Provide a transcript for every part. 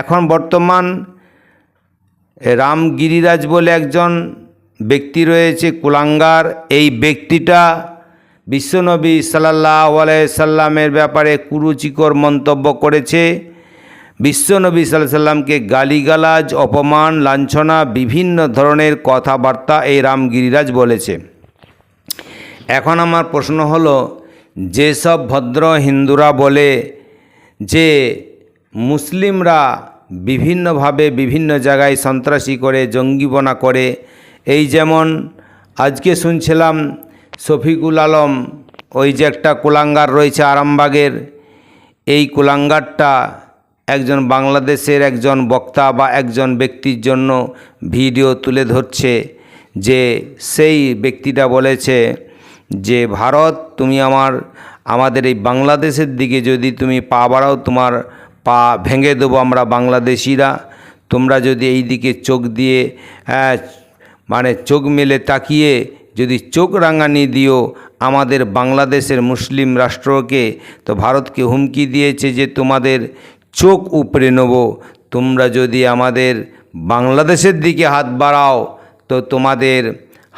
এখন বর্তমান রামগিরিরাজ বলে একজন ব্যক্তি রয়েছে, কুলাঙ্গার। এই ব্যক্তিটা বিশ্বনবী সাল্লাহ সাল্লামের ব্যাপারে কুরুচিকর মন্তব্য করেছে। বিশ্বনবী সাল্লাহ সাল্লামকে গালিগালাজ, অপমান, লাঞ্ছনা, বিভিন্ন ধরনের কথাবার্তা এই রামগিরিরাজ বলেছে। এখন আমার প্রশ্ন হলো, যেসব ভদ্র হিন্দুরা বলে যে মুসলিমরা বিভিন্নভাবে বিভিন্ন জায়গায় সন্ত্রাসী করে জঙ্গিবনা করে। এই যেমন আজকে শুনছিলাম শফিকুল আলম, ওই যে একটা কুলাঙ্গার রয়েছে আরামবাগের, এই কুলাঙ্গারটা একজন বাংলাদেশের একজন বক্তা বা একজন ব্যক্তির জন্য ভিডিও তুলে ধরছে যে সেই ব্যক্তিটা বলেছে যে, ভারত, তুমি আমার, আমাদের এই বাংলাদেশের দিকে যদি তুমি পা বাড়াও, তোমার পা ভেঙে দেবো আমরা বাংলাদেশিরা। তোমরা যদি এই দিকে চোখ দিয়ে হ্যাঁ, মানে চোখ মেলে তাকিয়ে যদি চোখ রাঙানি দিও আমাদের বাংলাদেশের মুসলিম রাষ্ট্রকে তো ভারতকে হুমকি দিয়েছে যে তোমাদের চোখ উপড়ে নেব। তোমরা যদি আমাদের বাংলাদেশের দিকে হাত বাড়াও তো তোমাদের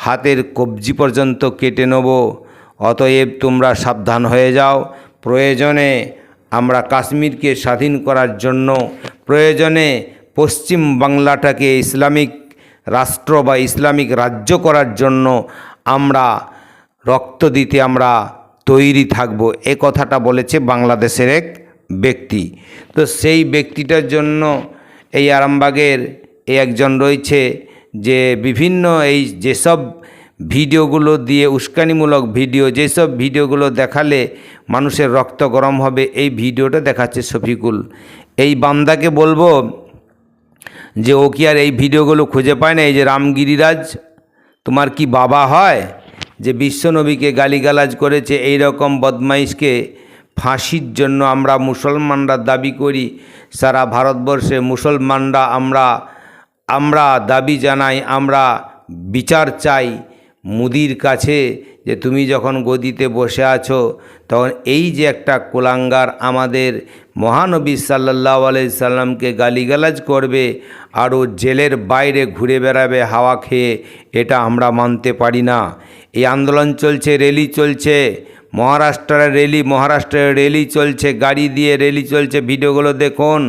হাতের কবজি পর্যন্ত কেটে নেব। অতএব তোমরা সাবধান হয়ে যাও। প্রয়োজনে আমরা কাশ্মীরকে স্বাধীন করার জন্য প্রয়োজনে পশ্চিম বাংলাটাকে ইসলামিক রাষ্ট্র বা ইসলামিক রাজ্য করার জন্য আমরা রক্ত দিতে আমরা তৈরি থাকব। এ কথাটা বলেছে বাংলাদেশের এক ব্যক্তি। তো সেই ব্যক্তিটার জন্য এই আরামবাগের এই একজন রয়েছে যে বিভিন্ন এই যেসব ভিডিওগুলো দিয়ে উস্কানিমূলক ভিডিও, যেসব ভিডিওগুলো দেখালে মানুষের রক্ত গরম হবে, এই ভিডিওটা দেখাচ্ছে শফিকুল। এই বান্দাকে বলব যে ও কি আর এই ভিডিওগুলো খুঁজে পায় না? এই যে রামগিরিরাজ, তোমার কি বাবা হয়? যে বিশ্বনবীকে গালিগালাজ করেছে এই রকম বদমাইশকে ফাঁসির জন্য আমরা মুসলমানরা দাবি করি, সারা ভারতবর্ষে মুসলমানরা আমরা আমরা দাবি জানাই, আমরা বিচার চাই। মুদির কাছে যে তুমি যখন গদিতে বসে আছো, তখন এই যে একটা কুলাঙ্গার আমাদের মহানবী সাল্লাহ সাল্লামকে গালিগালাজ করবে আরও জেলের বাইরে ঘুরে বেড়াবে হাওয়া খেয়ে, এটা আমরা মানতে পারি না। এই আন্দোলন চলছে, রেলি চলছে, মহারাষ্ট্রের রেলি মহারাষ্ট্রের রেলি চলছে, গাড়ি দিয়ে রেলি চলছে, ভিডিওগুলো দেখুন।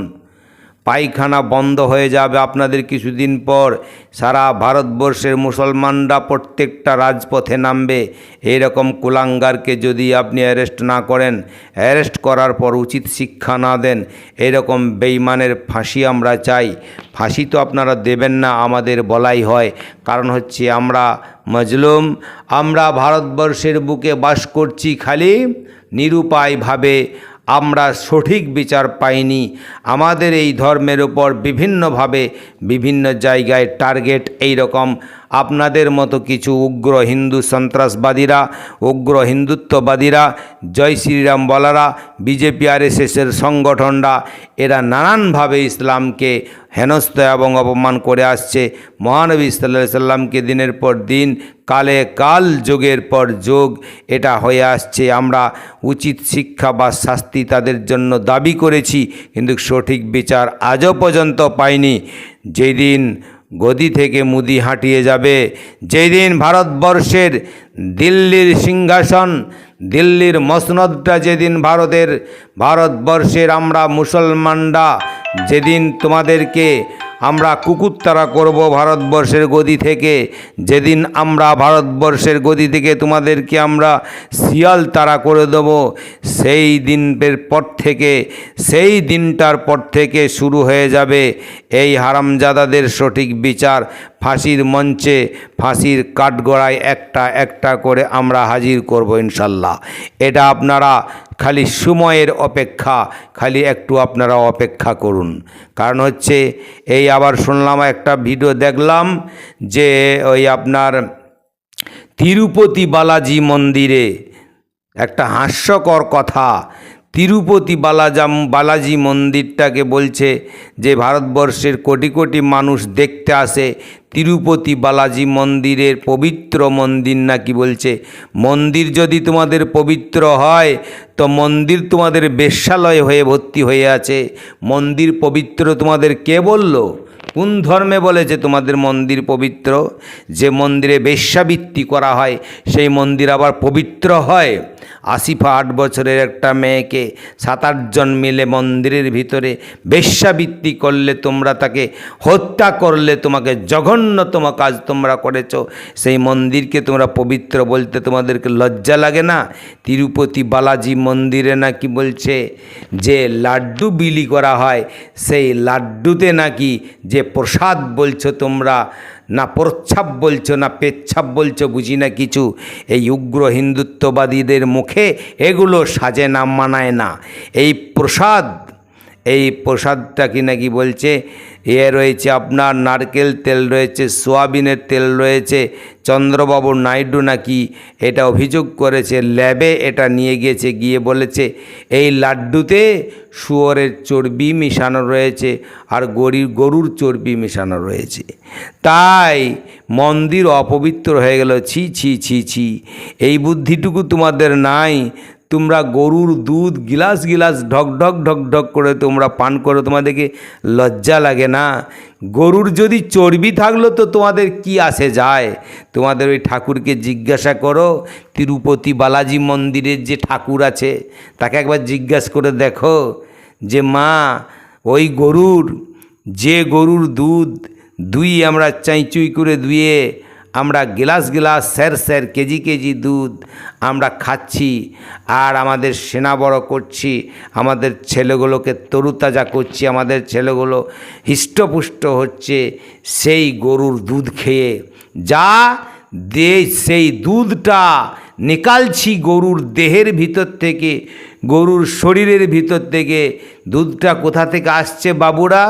পায়খানা বন্ধ হয়ে যাবে আপনাদের কিছুদিন পর। সারা ভারতবর্ষের মুসলমানরা প্রত্যেকটা রাজপথে নামবে। এইরকম কুলাঙ্গারকে যদি আপনি অ্যারেস্ট না করেন, অ্যারেস্ট করার পর উচিত শিক্ষা না দেন এরকম বেইমানের ফাঁসি আমরা চাই। ফাঁসি তো আপনারা দেবেন না, আমাদের বলাই হয়। কারণ হচ্ছে আমরা মজলুম, আমরা ভারতবর্ষের বুকে বাস করছি খালি নিরুপায়ভাবে। আমরা সঠিক বিচার পাইনি। আমাদের এই ধর্মের উপর বিভিন্নভাবে বিভিন্ন জায়গায় টার্গেট এই রকম আপনাদের মতো কিছু উগ্র হিন্দু সন্ত্রাসবাদীরা, উগ্র হিন্দুত্ববাদীরা, জয় শ্রীরাম বলারা, বিজেপি আর এসের সংগঠনরা, এরা নানানভাবে ইসলামকে হেনস্থ এবং অপমান করে আসছে। মহানবী সাল্লাহ সাল্লামকে দিনের পর দিন, কালে কাল, যুগের পর যোগ এটা হয়ে আসছে। আমরা উচিত শিক্ষা বা শাস্তি তাদের জন্য দাবি করেছি, কিন্তু সঠিক বিচার আজও পর্যন্ত পাইনি। যেদিন গদি থেকে মুদি হাঁটিয়ে যাবে। যেদিন ভারতবর্ষের দিল্লির সিংহাসন, দিল্লির মসনদটা যেদিন ভারতের, ভারতবর্ষের আমরা মুসলমানরা যেদিন তোমাদেরকে আমরা কুকুরতারা করব ভারতবর্ষের গদি থেকে। যেদিন আমরা ভারতবর্ষের গদি থেকে তোমাদেরকে আমরা শিয়াল তারা করে দেব, সেই দিনের পর থেকে, সেই দিনটার পর থেকে শুরু হয়ে যাবে এই হারামজাদাদের সঠিক বিচার। ফাঁসির মঞ্চে ফাঁসির কাঠগড়ায় একটা একটা করে আমরা হাজির করব ইনশাল্লাহ। এটা আপনারা খালি সময়ের অপেক্ষা, খালি একটু আপনারা অপেক্ষা করুন। কারণ হচ্ছে, এই আবার শুনলাম একটা ভিডিও দেখলাম যে ওই আপনার তিরুপতি বালাজি মন্দিরে একটা হাস্যকর কথা। তিরুপতি বালাজাম, বালাজি মন্দিরটাকে বলছে যে, ভারতবর্ষের কোটি কোটি মানুষ দেখতে আসে তিরুপতি বালাজি মন্দিরের পবিত্র মন্দির নাকি বলছে? মন্দির যদি তোমাদের পবিত্র হয়, তো মন্দির তোমাদের বেশ্যালয় হয়ে ভর্তি হয়ে আছে। মন্দির পবিত্র তোমাদের কে বলল? কোন ধর্মে বলেছে তোমাদের মন্দির পবিত্র? যে মন্দিরে বেশ্যাবৃত্তি করা হয়, সেই মন্দির আবার পবিত্র হয়। আসিফা আট বছরের একটা মেয়েকে সাত আটজন মিলে মন্দিরের ভিতরে বেশ্যাবৃত্তি করলে তোমরা তাকে হত্যা করলে, তোমাকে জঘন্যতম কাজ তোমরা করেছ। সেই মন্দিরকে তোমরা পবিত্র বলতে তোমাদেরকে লজ্জা লাগে না? তিরুপতি বালাজি মন্দিরে নাকি বলছে যে লাড্ডু বিলি করা হয়, সেই লাড্ডুতে নাকি যে প্রসাদ বলছো তোমরা না প্রচ্ছাপ বলছো, না পেচ্ছাপ বলছো, বুঝি না কিছু? এই উগ্র হিন্দুত্ববাদীদের মুখে এগুলো সাজে না, মানায় না। এই প্রসাদ এই প্রসাদটা কি নাকি বলছে? এ রয়েছে আপনার নারকেল তেল, রয়েছে সোয়াবিনের তেল, রয়েছে চন্দ্রবাবু নাইডু নাকি? এটা অভিযোগ করেছে, ল্যাবে এটা নিয়ে গিয়েছে গিয়ে বলেছে, এই লাড্ডুতে শুয়োরের চর্বি মিশানো রয়েছে আর গরির, গরুর চর্বি মেশানো রয়েছে। তাই মন্দির অপবিত্র হয়ে গেল, ছি ছি ছি ছি। এই বুদ্ধিটুকু তোমাদের নাই। তোমরা গরুর দুধ গিলাস গিলাস ঢক ঢক ঢক ঢক করে তোমরা পান করো, তোমাদেরকে লজ্জা লাগে না। গরুর যদি চর্বি থাকল তো তোমাদের কি আসে যায়? তোমাদের ওই ঠাকুরকে জিজ্ঞাসা করো, তিরুপতি বালাজি মন্দিরের যে ঠাকুর আছে, তাকে একবার জিজ্ঞাসা করে দেখো যে, মা, ওই গরুর, যে গরুর দুধ দুই আমরা চাইচুই করে ধুয়ে আমরা glass glass, sir sir, KG KG দুধ আমরা খাচ্ছি, আর আমাদের সেনা বড় করছি, আমাদের ছেলেগুলোকে তরুতাজা করছি, আমাদের ছেলেগুলো হৃষ্টপুষ্ট হচ্ছে সেই গরুর দুধ খেয়ে। যা দে, সেই দুধটা নিকালছি গরুর দেহের ভিতর থেকে, গরুর শরীরের ভিতর থেকে। দুধটা কোথা থেকে আসছে বাবুরা?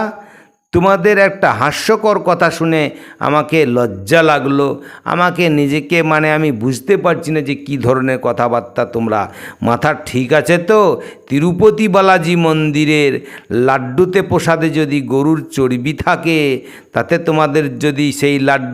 তোমাদের একটা হাস্যকর কথা শুনে আমাকে লজ্জা লাগল। আমাকে নিজেকে মানে আমি বুঝতে পারছি না যে কী ধরনের কথাবার্তা তোমরা। মাথা ঠিক আছে তো? তিরুপতি বালাজি মন্দিরের লাড্ডুতে প্রসাদে যদি গরুর চর্বি থাকে, তাতে তোমাদের যদি সেই লাড্ডু